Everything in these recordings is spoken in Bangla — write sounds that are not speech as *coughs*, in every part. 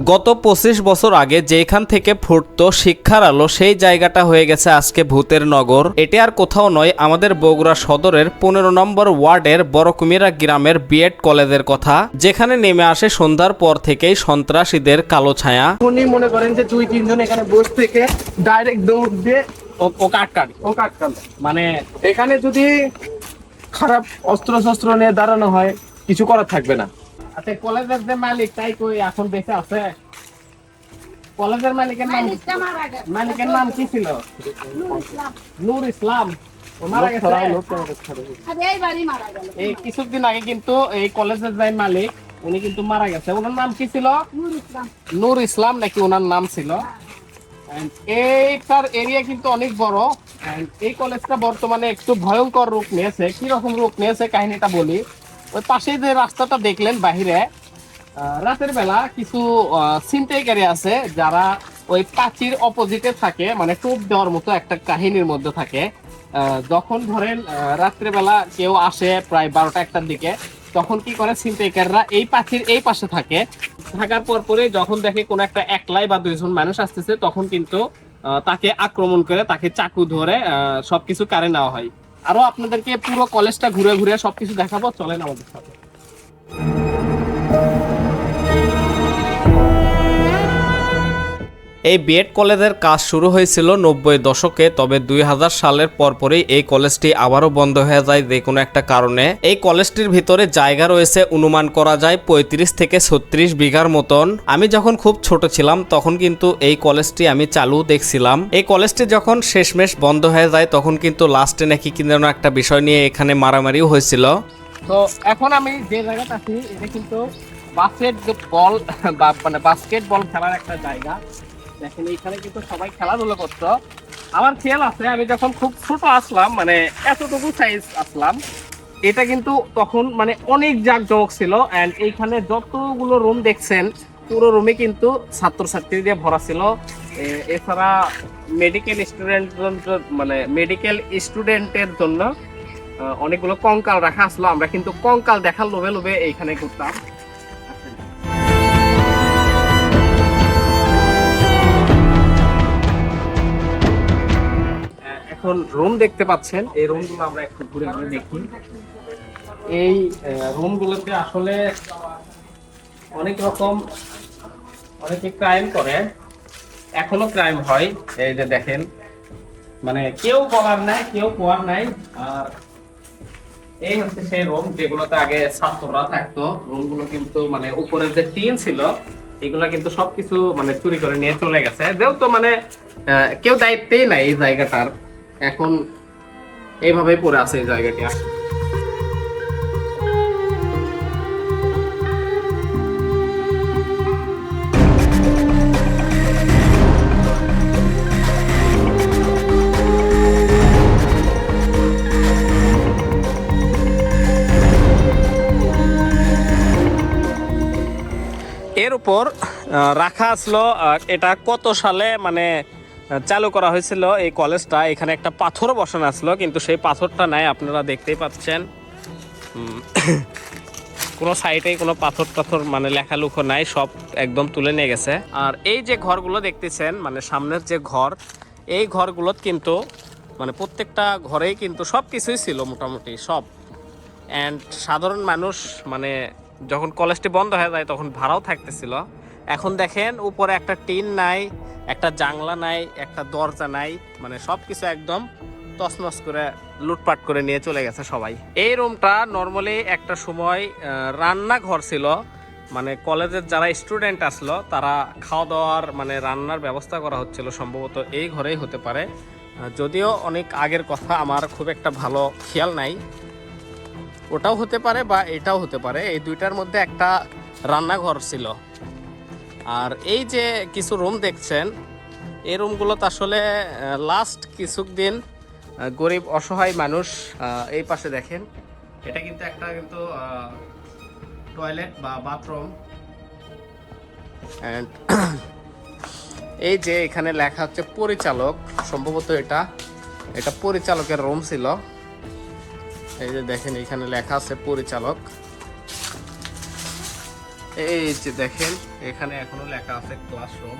গত পঁচিশ বছর আগে যেখান থেকে ফুটত শিক্ষার আলো, সেই জায়গাটা হয়ে গেছে আজকে ভূতের নগর। এটি আর কোথাও নয়, আমাদের বগুড়া সদরের পনেরো নম্বর ওয়ার্ডের বড়কুমিরা গ্রামের বিএড কলেজের কথা। যেখানে নেমে আসে সন্ধ্যার পর থেকেই সন্ত্রাসীদের কালো ছায়া। উনি মনে করেন যে দুই, তিনজন এখানে বসে থেকে ডাইরেক্ট দৌড় দিয়ে ও- ওকে আটকান ও কাটকাল মানে এখানে যদি খারাপ অস্ত্র শস্ত্র নিয়ে দাঁড়ানো হয়, কিছু করার থাকবে না। আচ্ছা কলেজের যে মালিক তাই কই এখন বেঁচে আছে? কলেজের মালিকের নাম। মালিকের নাম কি ছিল? নূর ইসলাম। নূর ইসলাম ও মারা গেছে। আর এই বাড়ি মারা গেল। এই কিছুদিন আগে কিন্তু এই কলেজের যে মালিক উনি কিন্তু মারা গেছে। ওনার নাম কি ছিল? নূর ইসলাম। নাকি ওনার নাম ছিল? এইটার এরিয়া কিন্তু অনেক বড়। এই কলেজটা বর্তমানে একটু ভয়ঙ্কর রূপ নিয়েছে। কি রকম রূপ নিয়েছে কাহিনীটা বলি। ওই পাশে যে রাস্তাটা দেখলেন বাহিরে রাতের বেলা কিছু ছিনতাইকারী আছে যারা ওই পাচির অপোজিটে থাকে মানে টোপ দেওয়ার মতো একটা কাহিনীর মধ্যে থাকে। যখন ধরেন রাত্রেবেলা কেউ আসে প্রায় বারোটা একটার দিকে, তখন কি করে ছিনতাইকাররা এই পাখির এই পাশে থাকে। থাকার পর পরে যখন দেখে কোনো একটা একলাই বা দুইজন মানুষ আসতেছে, তখন কিন্তু তাকে আক্রমণ করে তাকে চাকু ধরে সবকিছু কারে নেওয়া হয়। আরও আপনাদেরকে পুরো কলেজটা ঘুরে ঘুরে সবকিছু দেখাবো চলেন আমাদের সাথে। এই বিএড কলেজের কাজ শুরু হয়েছিল নব্বই দশকে, তবে দুই হাজার সালের পরপরই এই কলেজটি আবারও বন্ধ হয়ে যায় যে কোনো একটা কারণে। এই কলেজটির ভিতরে জায়গা রয়েছে অনুমান করা যায় পঁয়ত্রিশ থেকে ছত্রিশ বিঘার মতন। আমি যখন খুব ছোট ছিলাম, তখন কিন্তু এই কলেজটি আমি চালু দেখছিলাম। এই কলেজটি যখন শেষমেশ বন্ধ হয়ে যায়, তখন কিন্তু লাস্টে নাকি কি যেন একটা বিষয় নিয়ে এখানে মারামারিও হয়েছিল। তো এখন আমি যে জায়গাটা আছি, এটা কিন্তু বাস্কেট বল বা মানে বাস্কেট বল খেলার একটা জায়গা। দেখেন, এইখানে কিন্তু সবাই খেলাধুলা করতো। আমার খেয়াল আছে, আমি যখন খুব ছোট আসলাম মানে এতটুকু সাইজ আসলাম, এটা কিন্তু তখন মানে অনেক জাঁকজমক ছিল। অ্যান্ড এইখানে যতগুলো রুম দেখছেন, পুরো রুমে কিন্তু ছাত্রছাত্রী দিয়ে ভরা ছিল। এছাড়া মেডিকেল স্টুডেন্ট মানে মেডিকেল স্টুডেন্টের জন্য অনেকগুলো কঙ্কাল রাখা আসলো। আমরা কিন্তু কঙ্কাল দেখার লোভে লোভে এইখানে ঘুরতাম। এখন রুম দেখতে পাচ্ছেন। এই রুমগুলো আমরা একটু ঘুরে ঘুরে দেখি। এই রুমগুলোতে আসলে অনেক রকম, অনেকে ক্রাইম করে। এখনও ক্রাইম হয়। এই যে দেখেন মানে কেউ বলার নাই, কেউ কোয়ার নাই। আর এই হচ্ছে সেই রুম যেগুলোতে আগে ছাত্ররা থাকতো। রুমগুলো কিন্তু মানে উপরের যে টিন ছিল, এগুলো কিন্তু সবকিছু মানে চুরি করে নিয়ে চলে গেছে। যেহেতু মানে কেউ দায়িত্বেই নাই এই জায়গাটার। এখন এইভাবেই পড়ে আছে এই জায়গাটি। এর উপর রাখা আসলো এটা কত সালে মানে চালু করা হয়েছিল এই কলেজটা। এখানে একটা পাথর বসানো আসলো, কিন্তু সেই পাথরটা নাই, আপনারা দেখতেই পাচ্ছেন। *coughs* কোনো সাইডেই কোনো পাথর টাথর মানে লেখা লেখালুখো নাই, সব একদম তুলে নিয়ে গেছে। আর এই যে ঘরগুলো দেখতেছেন মানে সামনের যে ঘর, এই ঘরগুলো কিন্তু মানে প্রত্যেকটা ঘরেই কিন্তু সব কিছুই ছিল মোটামুটি, সব। অ্যান্ড সাধারণ মানুষ মানে যখন কলেজটি বন্ধ হয়ে যায়, তখন ভাড়াও থাকতেছিল। এখন দেখেন, উপরে একটা টিন নাই, একটা জাংলা নাই, একটা দরজা নাই মানে সব কিছু একদম তছনছ করে, লুটপাট করে নিয়ে চলে গেছে সবাই। এই রুমটা নর্মালি একটা সময় রান্নাঘর ছিল মানে কলেজের যারা স্টুডেন্ট আসলো, তারা খাওয়া দাওয়ার মানে রান্নার ব্যবস্থা করা হচ্ছিল, সম্ভবত এই ঘরেই হতে পারে। যদিও অনেক আগের কথা, আমার খুব একটা ভালো খেয়াল নাই। ওটাও হতে পারে বা এটাও হতে পারে, এই দুইটার মধ্যে একটা রান্নাঘর ছিল। আর এই যে কিছু রুম দেখছেন এই রুমগুলোতে আসলে লাস্ট কিছুদিন গরিব অসহায় মানুষ এই পাশে দেখেন। এটা কিন্তু একটা কিন্তু টয়লেট বা বাথরুম অ্যান্ড *coughs* এই যে এখানে লেখা হচ্ছে পরিচালক সম্ভবত এটা এটা পরিচালকের রুম ছিল। এই যে দেখেন এখানে লেখা আছে পরিচালক। এই যে দেখেন, এখানে এখনও লেখা আছে ক্লাসরুম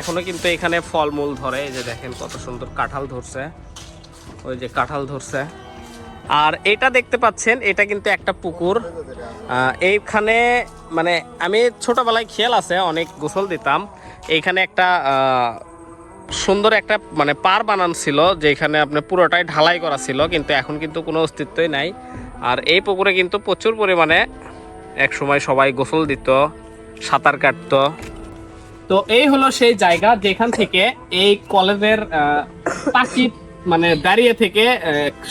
এখনও কিন্তু এখানে ফলমূল ধরে, এই যে দেখেন কত সুন্দর কাঁঠাল ধরছে। ওই যে কাঁঠাল ধরছে। আর এটা দেখতে পাচ্ছেন, এটা কিন্তু একটা পুকুর। এইখানে মানে আমি ছোটবেলায় খেয়াল আছে, অনেক গোসল দিতাম। এইখানে একটা সুন্দর একটা মানে পার বানান ছিল, যেখানে আপনি পুরোটাই ঢালাই করা ছিল, কিন্তু এখন কিন্তু কোনো অস্তিত্বই নাই। আর এই পুকুরে কিন্তু প্রচুর পরিমাণে এক সময় সবাই গোসল দিত সাঁতার কাটতো। তো এই হলো সেই জায়গা যেখান থেকে এই কলেজের মানে দাঁড়িয়ে থেকে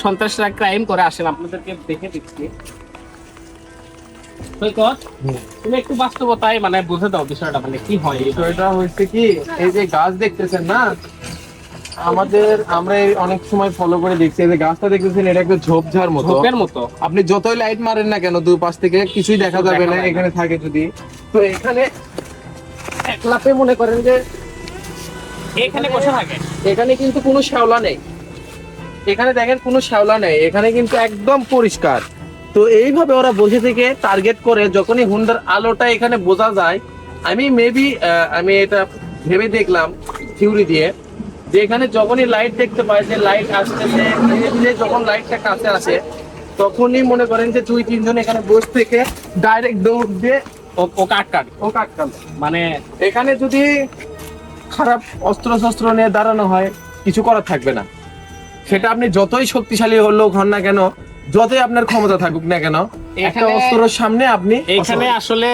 সন্ত্রাসীরা ক্রাইম করে আসেন। আপনাদেরকে দেখে দিচ্ছি। তুমি একটু বাস্তবতায় মানে বুঝে দাও বিষয়টা মানে কি হয়? বিষয়টা হচ্ছে কি এই যে গাছ দেখতেছেন না? আমাদের আমরা অনেক সময় ফলো করে দেখছি যে গাছটা দেখতেছেন এটা একটা ঝোপঝাড় মতো। ঝোপের মতো। আপনি যতই লাইট মারেন না কেন দুই পাশ থেকে কিছুই দেখা যাবে না না। এখানে থাকে যদি। তো এখানে এক লাফে মনে করেন যে এখানে বসে থাকে। এখানে কিন্তু কোনো শ্যাওলা নেই। এখানে দেখেন কোনো শ্যাওলা নেই। এখানে কিন্তু একদম পরিষ্কার। তো এইভাবে ওরা বসে থেকে টার্গেট করে যখনই হুন্ডার আলোটা এখানে বোঝা যায় আমি মেবি আমি এটা ভেবে দেখলাম থিওরি দিয়ে। যে এখানে যখনই লাইট দেখতে পায় যে লাইট আসতেছে ধীরে ধীরে যখন লাইটটা কাছে আসে তখনই মনে করেন যে দুই তিনজন এখানে বসে থেকে ডাইরেক্ট দৌড় দিয়ে ও- কাটকাট ও কাটকাল মানে এখানে যদি খারাপ অস্ত্র শস্ত্র নিয়ে দাঁড়ানো হয় কিছু করার থাকবে না। সেটা আপনি যতই শক্তিশালী লোক হন না কেন যতই আপনার ক্ষমতা থাকুক না কেন একটা অস্ত্রের সামনে আপনি এখানে আসলে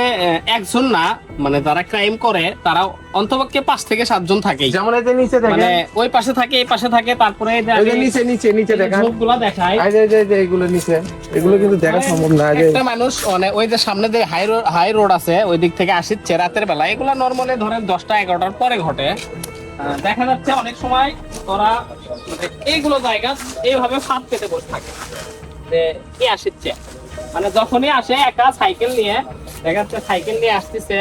একজন না মানে যারা ক্রাইম করে তারা অন্তপক্ষে পাঁচ থেকে সাতজন থাকে যেমন এই যে নিচে মানে দেখেন ওই পাশে থাকে এই পাশে থাকে তারপরে এই যে নিচে নিচে নিচে দেখেন। ঝোপগুলা দেখাই। এই যে যে- এগুলো নিচে এগুলো কিন্তু দেখা মানে সম্ভব না। একটা মানুষ মানে ওই যে সামনে যে হাই রোড হাই রোড আছে ওই দিক থেকে আসছে রাতের বেলা। এগুলা নরমালি ধরেন দশটা এগারোটার পরে ঘটে। দেখা যাচ্ছে অনেক সময় ওরা মানে এইগুলো জায়গা এইভাবে ফাঁদ পেতে বসে থাকে। যে মানে যখনই আসে, একা সাইকেল নিয়ে, দেখা যাচ্ছে সাইকেল নিয়ে আসতেছে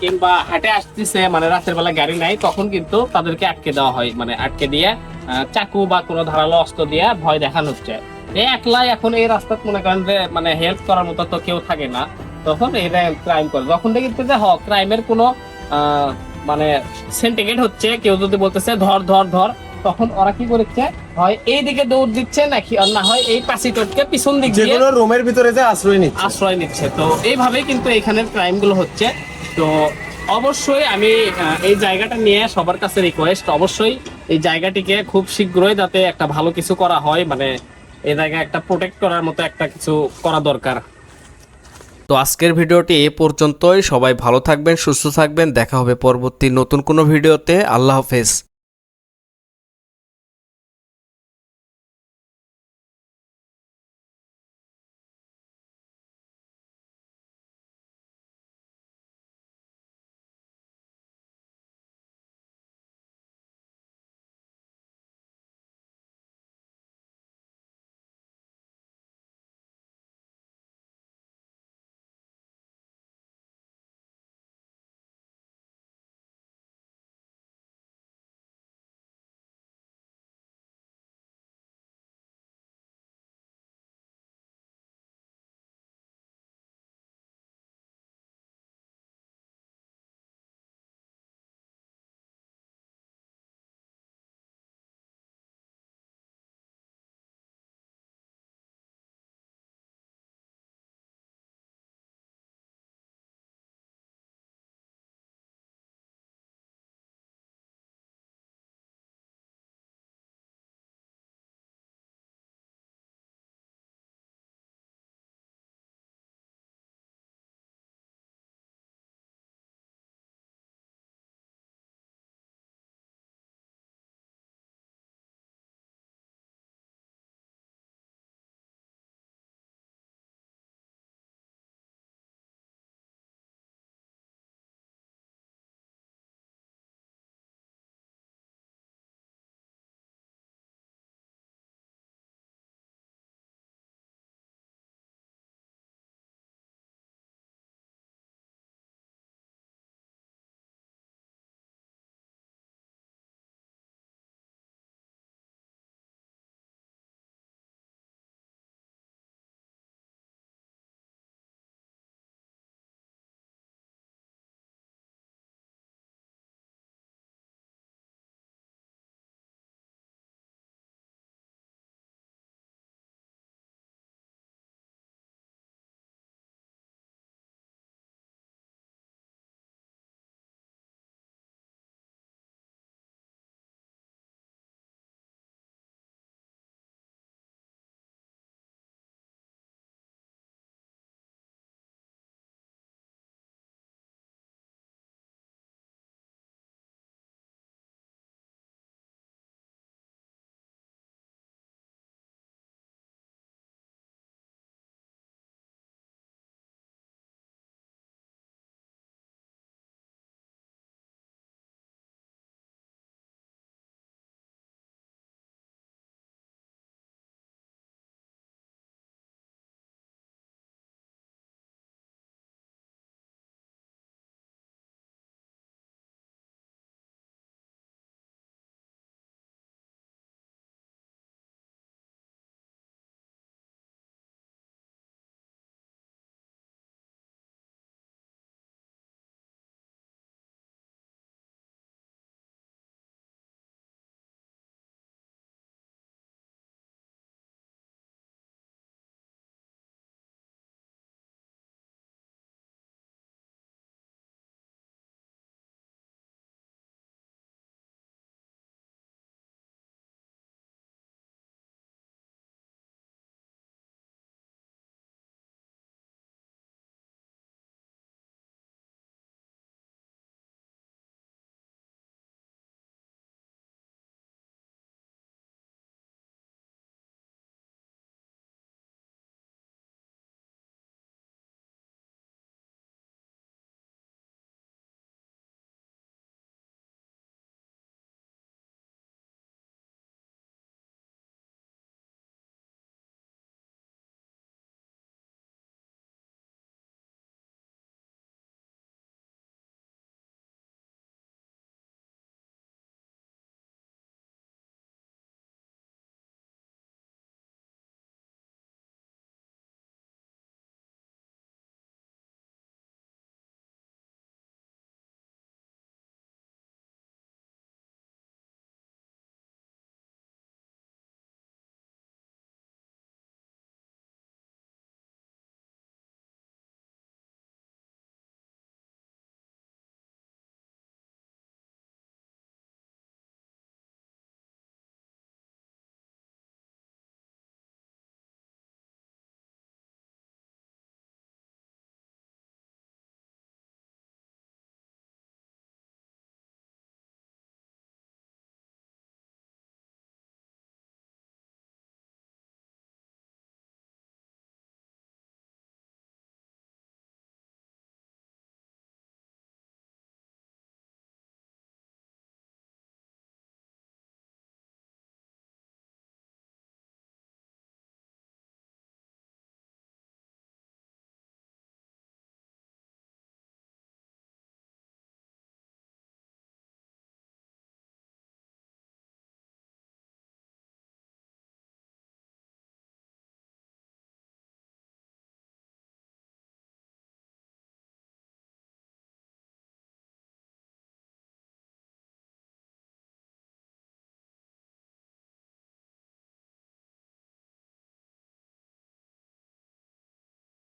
কিংবা হাটে আসতেছে মানে রাতের বেলা গাড়ি নাই, তখন কিন্তু তাদেরকে আটকে দেওয়া হয় মানে আটকে দিয়ে চাকু বা কোনো ধারালো অস্ত্র দিয়ে ভয় দেখানো হচ্ছে। একলাই এখন এই রাস্তা মনে করেন যে মানে হেল্প করার মতো তো কেউ থাকে না, তখন এরা ক্রাইম করে। যখন দেখতে যে, হ ক্রাইমের কোনো মানে সেন্টিগেট হচ্ছে, কেউ যদি বলতেছে, ধর ধর ধর তখন ওরা কি করেছে? হয় এই দিকে দৌড় দিচ্ছে নাকি আর না হয় এই পাশি টটকে পিছন দিক দিয়ে কোনো রুমের ভিতরে যে আশ্রয় নিচ্ছে। আশ্রয় নিচ্ছে। তো এইভাবেই কিন্তু এখানের ক্রাইমগুলো হচ্ছে। তো অবশ্যই আমি এই জায়গাটা নিয়ে সবার কাছে রিকোয়েস্ট অবশ্যই এই জায়গাটিকে খুব শীঘ্রই যাতে একটা ভালো কিছু করা হয় মানে এই জায়গায় একটা প্রোটেক্ট করার মতো একটা কিছু করা দরকার। তো আজকের ভিডিওটি এ পর্যন্তই। সবাই ভালো থাকবেন সুস্থ থাকবেন। দেখা হবে পরবর্তী নতুন কোনো ভিডিওতে। আল্লাহ হাফেজ।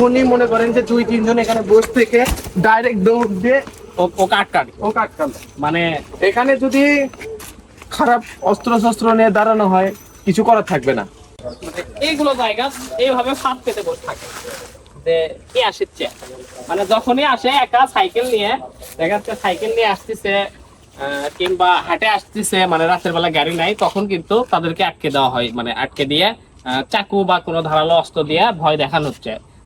উনি মনে করেন যে দুই তিনজন এখানে বসে থেকে ডাইরেক্ট দৌড় দিয়ে ও- ওকে আটকানি। ও আটকালো মানে এখানে যদি খারাপ অস্ত্র শস্ত্র নিয়ে দাঁড়ানো হয় কিছু করার থাকবে না। এইগুলো জায়গা এইভাবে ফাঁদ পেতে বসে থাকে। যে কে আসছে। মানে যখনই আসে একা সাইকেল নিয়ে দেখা যাচ্ছে সাইকেল নিয়ে আসতেছে আহ, কিংবা হাটে আসতেছে মানে রাতের বেলা গাড়ি নাই তখন কিন্তু তাদেরকে আটকে দেওয়া হয়। মানে আটকে দিয়ে চাকু বা কোনো ধারালো অস্ত্র দিয়ে ভয় দেখানো হচ্ছে।